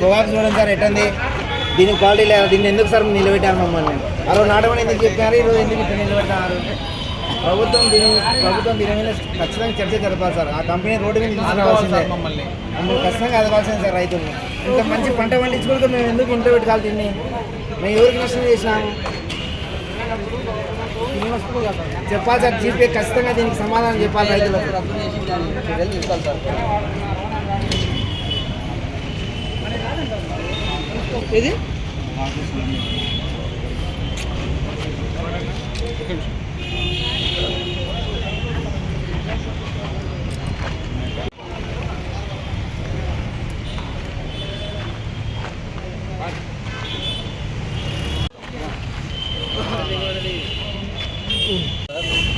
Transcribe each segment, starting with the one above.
పొగాకు చూడండి సార్ ఎట్టంది? దీనికి క్వాలిటీ లేదు దీన్ని ఎందుకు సార్ నిలబెట్టారు మమ్మల్ని? ఆ రోజు నాటమని ఎందుకు చెప్పారు ఈరోజు ఎందుకు ఇట్లా నిలబెట్టారు ప్రభుత్వం దీని ప్రభుత్వం దీని మీద ఖచ్చితంగా చర్చ జరపాలి సార్. ఆ కంపెనీ రోడ్డు మీద తీసుకురావాల్సిందే మమ్మల్ని. మమ్మల్ని ఖచ్చితంగా అదవాల్సిందే సార్ రైతుల్ని. ఇంత మంచి పంట పండించుకుంటూ మేము ఎందుకు ఇంట్లో పెట్టుకోవాలి దీన్ని? మేము ఎవరికి నష్టం చేసినాము? చెప్పాలి సార్ జీపీ ఖచ్చితంగా దీనికి సమాధానం చెప్పాలి రైతులకు. ఇది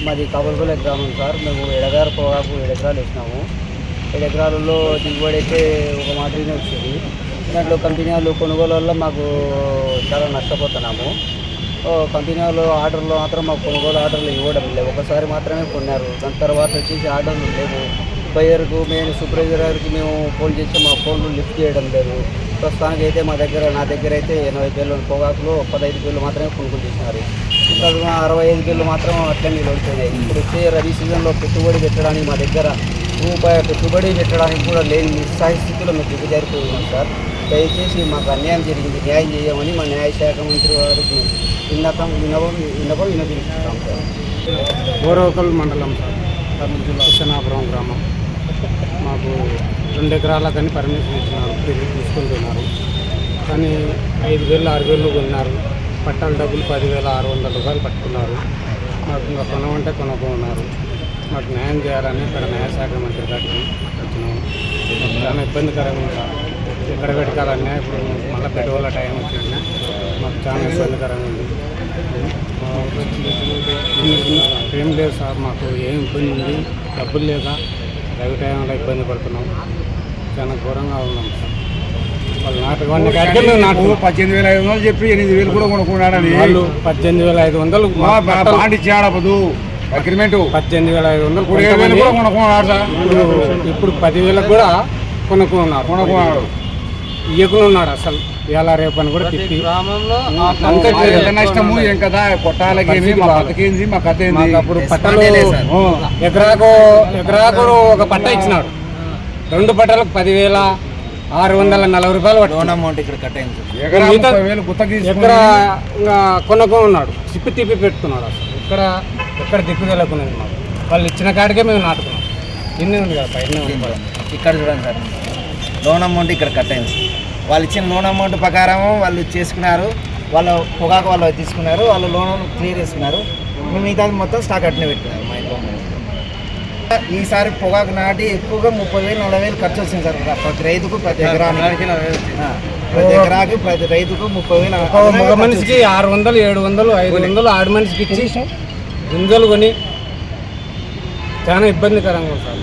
మాది కబల్పల్లి గ్రామం సార్. మేము ఎడగారు పొగాకు ఏడు వేసినాము. ఏడు దిగుబడి అయితే ఒక మాదిరినే వచ్చింది. దాంట్లో కంపెనీ వాళ్ళు కొనుగోలు వల్ల మాకు చాలా నష్టపోతున్నాము. కంపెనీ వాళ్ళు ఆర్డర్లు మాత్రం మాకు కొనుగోలు ఆర్డర్లు ఇవ్వడం లేవు ఒకసారి మాత్రమే కొన్నారు. దాని తర్వాత వచ్చేసి ఆర్డర్లు లేవు. బయర్కు మేము సూపర్వైజర్కి మేము ఫోన్ చేసి మా ఫోన్లు లిఫ్ట్ చేయడం లేదు. ప్రస్తుతానికి అయితే మా దగ్గర నా దగ్గర అయితే ఎనభై వేలు పొగాకులో పదహైదు వేలు మాత్రమే కొనుగోలు చేసినారు. ఇంకా అరవై ఐదు వేలు మాత్రం అట్లనే నిలబడిపోయాయి ఇప్పుడు వచ్చే రబీ సీజన్లో పెట్టుబడి పెట్టడానికి మా దగ్గర రూపాయి పెట్టుబడి పెట్టడానికి కూడా లేని నిస్సాయ స్థితిలో మేము దిగజారిపోతున్నాం సార్. దయచేసి మాకు అన్యాయం జరిగింది న్యాయం చేయమని మా న్యాయశాఖ మంత్రి వారికి విన్నతం వినవం విన్నపం వినపించుకుంటాం సార్. గోరవకల్ మండలం సార్. కర్నూలు జిల్లా కృష్ణాపురం గ్రామం. మాకు రెండు ఎకరాలకని పర్మిషన్ ఇచ్చినారు తీసుకుంటున్నారు. కానీ ఐదు వేలు ఆరు వేలు కొన్నారు. పట్టాల డబ్బులు పదివేల ఆరు వందల రూపాయలు పట్టుకున్నారు. మాకు ఇంకా కొనమంటే కొనుక్కున్నారు మాకు న్యాయం చేయాలని ఇక్కడ న్యాయశాఖ మంత్రి గారికి వచ్చినాము మాకు చాలా ఇబ్బందికరంగా ఉంది. ఎక్కడ పెట్టుకోవాలన్నా ఇప్పుడు మళ్ళీ పెట్టుకోవాల టైం వచ్చిందా మాకు చాలా ఇబ్బందికరంగా ఉంది. ఏం లేదు సార్ మాకు ఏం ఇబ్బంది ఉంది. డబ్బులు లేదా రవి టైంలో ఇబ్బంది పడుతున్నాం. చాలా ఘోరంగా ఉన్నాం సార్. పద్దెనిమిది వేల ఐదు వందలు చెప్పి ఎనిమిది వేలు కూడా కొనుక్కున్నాడని వాళ్ళు పద్దెనిమిది వేల ఐదు వందలు బాండ్ ఇచ్చాడు అగ్రిమెంట్ పద్దెనిమిది వేల ఐదు వందలు ఇప్పుడు ఏడు వేలు కూడా కొనుక్కున్నాడు. సార్ ఇప్పుడు పదివేలకు కూడా కొనుక్కున్నారు కొనుక్కున్నాడు. ఇయ్యకుండా ఉన్నాడు అసలు. ఇలా రేపు అని కూడా తిప్పి. నష్టము ఏం కదా కొట్టాలకేంది? మా బతికేంది? మా కథ ఏంది? అప్పుడు పట్టలు ఎకరాకు ఎకరాకు ఒక పట్ట ఇచ్చినాడు. రెండు పట్టలకు పదివేల ఆరు వందల నలభై రూపాయలు పట్టు లోన్ అమౌంట్ ఇక్కడ కట్ అయింది ఎక్కడ ఇంకా కొనుక్కొని ఉన్నాడు తిప్పి తిప్పి పెట్టుకున్నాడు అసలు. ఇక్కడ ఎక్కడ దిక్కు తెలియకున్నది మాకు. వాళ్ళు ఇచ్చిన కాడికే మేము నాటుకున్నాం. ఇన్ని ఉంది కదా పైన ఉంది. కదా. ఇక్కడ చూడండి సార్. లోన్ అమౌంట్ ఇక్కడ కట్ అయింది. వాళ్ళు ఇచ్చిన లోన్ అమౌంట్ ప్రకారం వాళ్ళు చేసుకున్నారు. వాళ్ళ పొగాకు వాళ్ళు తీసుకున్నారు. వాళ్ళు లోన్ క్లియర్ చేసుకున్నారు. మేము మిగతాది మొత్తం స్టాక్ అట్నే ఇంట్లో ఈసారి పొగాకు నాటి ఎక్కువగా ముప్పై వేలు నలభై వేలు ఖర్చు వచ్చింది సార్. ప్రతి రైతుకు ప్రతి ఎకరానికి. ప్రతి ఎకరాకి ప్రతి రైతుకు ముప్పై వేలు మగ మనిషికి ఆరు వందలు ఏడు వందలు ఐదు వందలు ఆడు మనిషికి ఇచ్చి గింజలు కొని చాలా ఇబ్బందికరంగా ఉంది సార్.